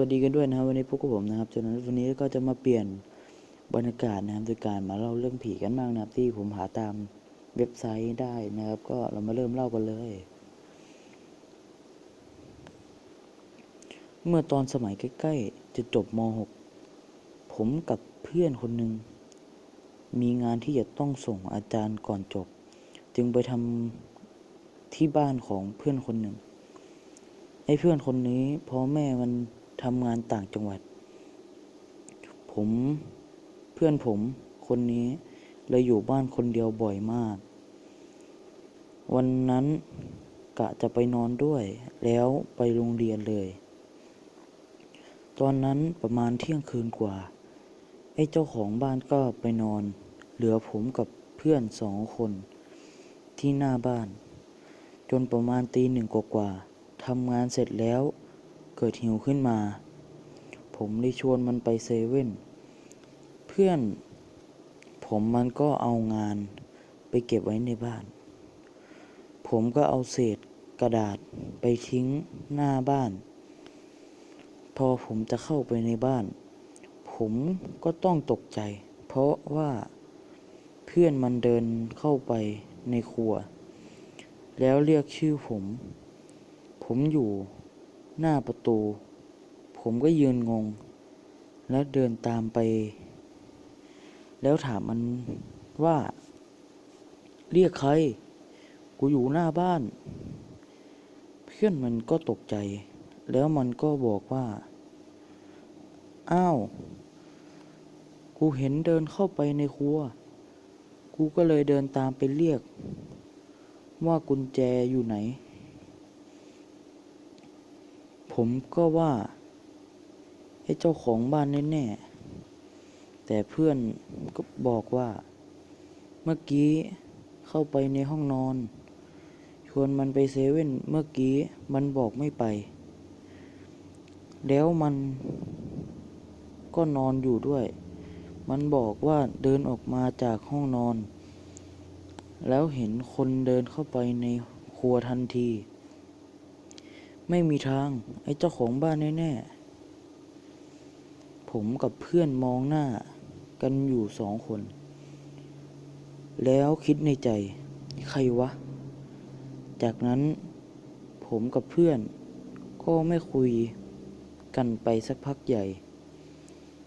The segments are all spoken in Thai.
วัสดีกันด้วยนะครับวันนี้พวกผมนะครับฉะนั้นวันนี้ก็จะมาเปลี่ยนบรรยากาศนะครับโดยการมาเล่าเรื่องผีกันบ้างนะครับ ที่ผมหาตามเว็บไซต์ได้นะครับ ก็เรามาเริ่มเล่ากันเลย เมื่อตอนสมัยใกล้ๆจะจบม .6 ผมกับเพื่อนคนหนึ่งมีงานที่จะต้องส่งอาจารย์ก่อนจบ จึงไปทำที่บ้านของเพื่อนคนหนึ่งไอ้เพื่อนคนนี้พอแม่มัน ทำงานต่างจังหวัด ผมเพื่อนผมคนนี้เลยอยู่บ้านคนเดียวบ่อยมาก วันนั้นกะจะไปนอนด้วย แล้วไปโรงเรียนเลย ตอนนั้นประมาณเที่ยงคืนกว่า ไอ้เจ้าของบ้านก็ไปนอน เหลือผมกับเพื่อนสองคนที่หน้าบ้าน จนประมาณตีหนึ่งกว่าๆทำงานเสร็จแล้ว เกิดหิวขึ้นมา ผมเลยชวนมันไปเซเว่น เพื่อน ผมมันก็เอางานไปเก็บไว้ในบ้าน ผมก็เอาเศษกระดาษไปทิ้งหน้าบ้าน พอผมจะเข้าไปในบ้าน ผมก็ต้องตกใจ เพราะว่าเพื่อนมันเดินเข้าไปในครัว แล้วเรียกชื่อผม ผมอยู่ หน้าประตู ผมก็ยืนงง แล้วเดินตามไป แล้วถามมันว่า เรียกใคร กูอยู่หน้าบ้าน เพื่อนมันก็ตกใจ แล้วมันก็บอกว่า อ้าว กูเห็นเดินเข้าไปในครัว กูก็เลยเดินตามไปเรียก ว่ากุญแจอยู่ไหน ผมก็ว่าไอ้เจ้าของบ้านแน่ๆ แต่เพื่อนก็บอกว่า เมื่อกี้เข้าไปในห้องนอน ชวนมันไปเซเว่นเมื่อกี้มันบอกไม่ไป แล้วมันก็นอนอยู่ด้วย มันบอกว่าเดินออกมาจากห้องนอน แล้วเห็นคนเดินเข้าไปในครัวทันที ไม่มีทาง ไอ้เจ้าของบ้านแน่ๆ ผมกับเพื่อนมองหน้ากันอยู่สองคน แล้วคิดในใจ ใครวะ จากนั้นผมกับเพื่อนก็ไม่คุยกันไปสักพักใหญ่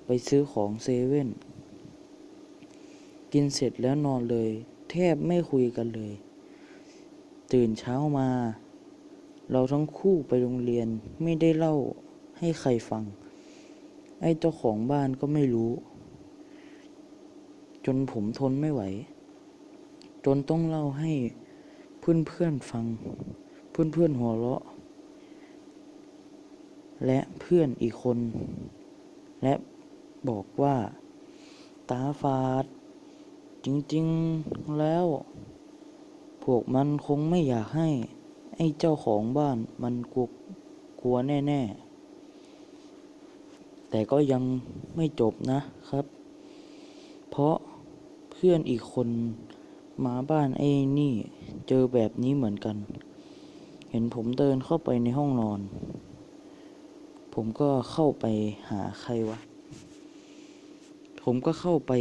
ไปซื้อของเซเว่น กินเสร็จแล้วนอนเลย แทบไม่คุยกันเลย ตื่นเช้ามา เราทั้งคู่ไปโรงเรียนไม่ได้เล่าให้ใครฟัง ไอ้เจ้าของบ้านก็ไม่รู้ จนผมทนไม่ไหว จนต้องเล่าให้เพื่อนๆฟัง เพื่อนๆหัวเราะ และเพื่อนอีกคน และบอกว่า ตาฝาด จริงๆแล้ว พวกมันคงไม่อยากให้ ไอ้เจ้าของบ้านมันกลัวกลัวแน่ ๆ แต่ก็ยังไม่จบนะครับ เพราะเพื่อนอีกคนมาบ้านไอ้นี่เจอแบบนี้เหมือนกัน เห็นผมเดินเข้าไปในห้องนอน ผมก็เข้าไปหาใครวะ ผมก็เข้าไป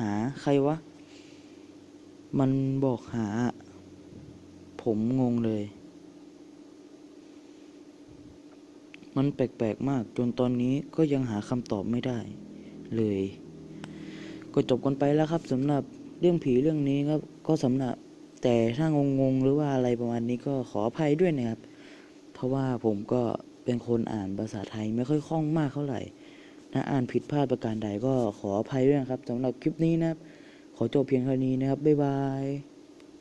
หาใครวะ มันบอกหา ผมงงเลย มันแปลก ๆ มาก จนตอนนี้ก็ยังหาคำตอบไม่ได้ เลย ก็จบกันไปแล้วครับสำหรับเรื่องผีเรื่องนี้ครับ ก็สำหรับแต่ถ้างงๆหรือว่าอะไรประมาณนี้ก็ขออภัยด้วยนะครับ เพราะว่าผมก็เป็นคนอ่านภาษาไทยไม่ค่อยคล่องมากเท่าไหร่ถ้าอ่านผิดพลาดประการใดก็ขออภัยด้วยนะครับสำหรับคลิปนี้นะครับ ขอจบเพียงเท่านี้นะครับ บ๊ายบาย